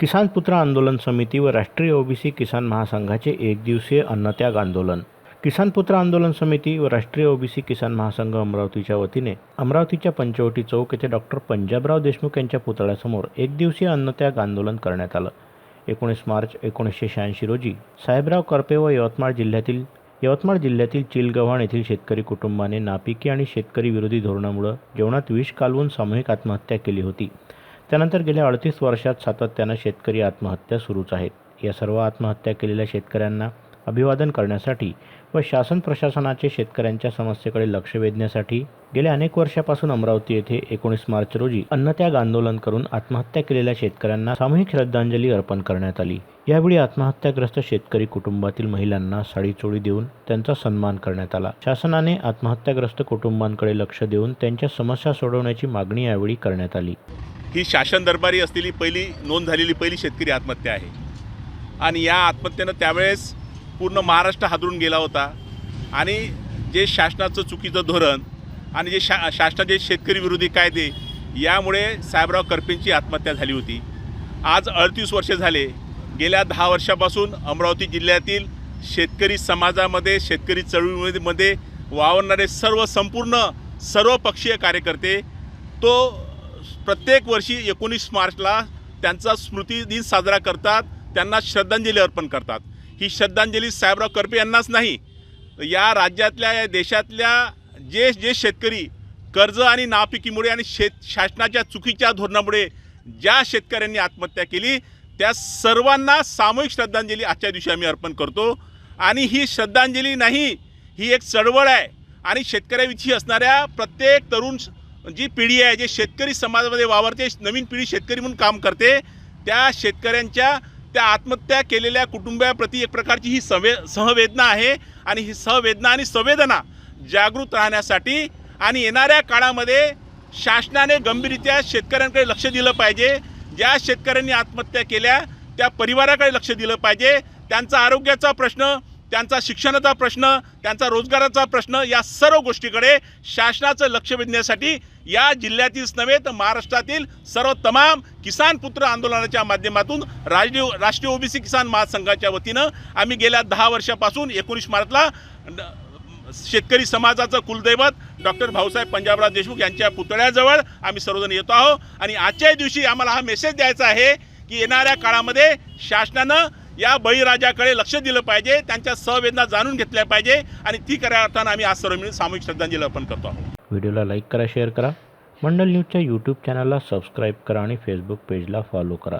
किसान पुत्र आंदोलन समिती व राष्ट्रीय ओबीसी किसान महासंघाचे एक दिवसीय अन्नत्याग आंदोलन. किसान पुत्र आंदोलन समिती व राष्ट्रीय ओबीसी किसान महासंघ अमरावतीच्या वतीने अमरावतीच्या पंचवटी चौक येथे डॉक्टर पंजाबराव देशमुख यांच्या पुतळ्यासमोर एक दिवसीय अन्नत्याग आंदोलन करण्यात आलं. एकोणीस मार्च एकोणीसशे शहाऐंशी रोजी साहेबराव करपे व यवतमाळ जिल्ह्यातील यवतमाळ जिल्ह्यातील चिलगव्हाण येथील शेतकरी कुटुंबाने नापिकी आणि शेतकरी विरोधी धोरणामुळं जेवणात विष कालवून सामूहिक आत्महत्या केली होती. त्यानंतर गेल्या अडतीस वर्षात सातत्यानं शेतकरी आत्महत्या सुरूच आहेत. या सर्व आत्महत्या केलेल्या शेतकऱ्यांना अभिवादन करण्यासाठी व शासन प्रशासनाचे शेतकऱ्यांच्या समस्येकडे लक्ष वेधण्यासाठी गेल्या अनेक वर्षापासून अमरावती येथे एकोणीस मार्च रोजी अन्नत्याग आंदोलन करून आत्महत्या केलेल्या शेतकऱ्यांना सामूहिक श्रद्धांजली अर्पण करण्यात आली. यावेळी आत्महत्याग्रस्त शेतकरी कुटुंबातील महिलांना साडीचोळी देऊन त्यांचा सन्मान करण्यात आला. शासनाने आत्महत्याग्रस्त कुटुंबांकडे लक्ष देऊन त्यांच्या समस्या सोडवण्याची मागणी यावेळी करण्यात आली. ही शासन दरबारी असलेली पहिली नोंद झालेली पहिली शेतकरी आत्महत्या आहे. आणि या आत्महत्येनं त्यावेळेस पूर्ण महाराष्ट्र हादरून गेला होता. आणि जे शासनाचं चुकीचं धोरण आणि जे शा शासनाचे शेतकरी विरोधी कायदे यामुळे साहेबराव करपेंची आत्महत्या झाली होती. आज अडतीस वर्ष झाले. गेल्या दहा वर्षापासून अमरावती जिल्ह्यातील शेतकरी समाजामध्ये शेतकरी चळवळीमध्ये वावरणारे सर्व संपूर्ण सर्वपक्षीय कार्यकर्ते तो प्रत्येक वर्षी एकोणीस मार्चला त्यांचा स्मृतिदिन साजरा करतात त्यांना श्रद्धांजली अर्पण करतात. ही श्रद्धांजली साहेबराव करपे यांनाच नाही या राज्यातल्या या देशातल्या जे जे शेतकरी कर्ज आणि नापिकीमुळे आणि शेत शासनाच्या चुकीच्या धोरणामुळे ज्या शेतकऱ्यांनी आत्महत्या केली त्या सर्वांना सामूहिक श्रद्धांजली आजच्या दिवशी आम्ही अर्पण करतो. आणि ही श्रद्धांजली नाही ही एक चळवळ आहे. आणि शेतकऱ्याविषयी असणाऱ्या प्रत्येक तरुण जी पिढी आहे जे शेतकरी समाजामध्ये वावरते नवीन पिढी शेतकरी म्हणून काम करते त्या शेतकऱ्यांच्या त्या आत्महत्या केलेल्या कुटुंबाप्रती एक प्रकारची ही संवे सहवेदना आहे आणि ही सहवेदना आणि संवेदना जागृत राहण्यासाठी आणि येणाऱ्या काळामध्ये शासनाने गंभीररित्या शेतकऱ्यांकडे लक्ष दिलं पाहिजे. ज्या शेतकऱ्यांनी आत्महत्या केल्या त्या परिवाराकडे लक्ष दिलं पाहिजे. त्यांचा आरोग्याचा प्रश्न त्यांचा शिक्षणाचा प्रश्न त्यांचा रोजगाराचा प्रश्न या सर्व गोष्टीकडे शासनाचं लक्ष वेधण्यासाठी या जिल्ह्यातीलच नव्हे तर महाराष्ट्रातील सर्व तमाम किसान पुत्र आंदोलनाच्या माध्यमातून राष्ट्रीय राष्ट्रीय ओबीसी किसान महासंघाच्या वतीनं आम्ही गेल्या दहा वर्षापासून एकोणीस मार्चला शेतकरी समाजाचं कुलदैवत डॉक्टर भाऊसाहेब पंजाबराव देशमुख यांच्या पुतळ्याजवळ आम्ही सर्वजण येतो आहोत. आणि आजच्याही दिवशी आम्हाला हा मेसेज द्यायचा आहे की येणाऱ्या काळामध्ये शासनानं या बळीराजाकडे लक्ष दिलं पाहिजे त्यांच्या सहवेदना जाणून घेतल्या पाहिजे आणि ती खऱ्या अर्थानं आम्ही आज सर्व मिळून सामूहिक श्रद्धांजली अर्पण करतो आहोत. व्हिडिओला लाईक करा शेअर करा. मंडल न्यूजच्या यूट्यूब चॅनलला सबस्क्राईब करा आणि फेसबुक पेजला फॉलो करा.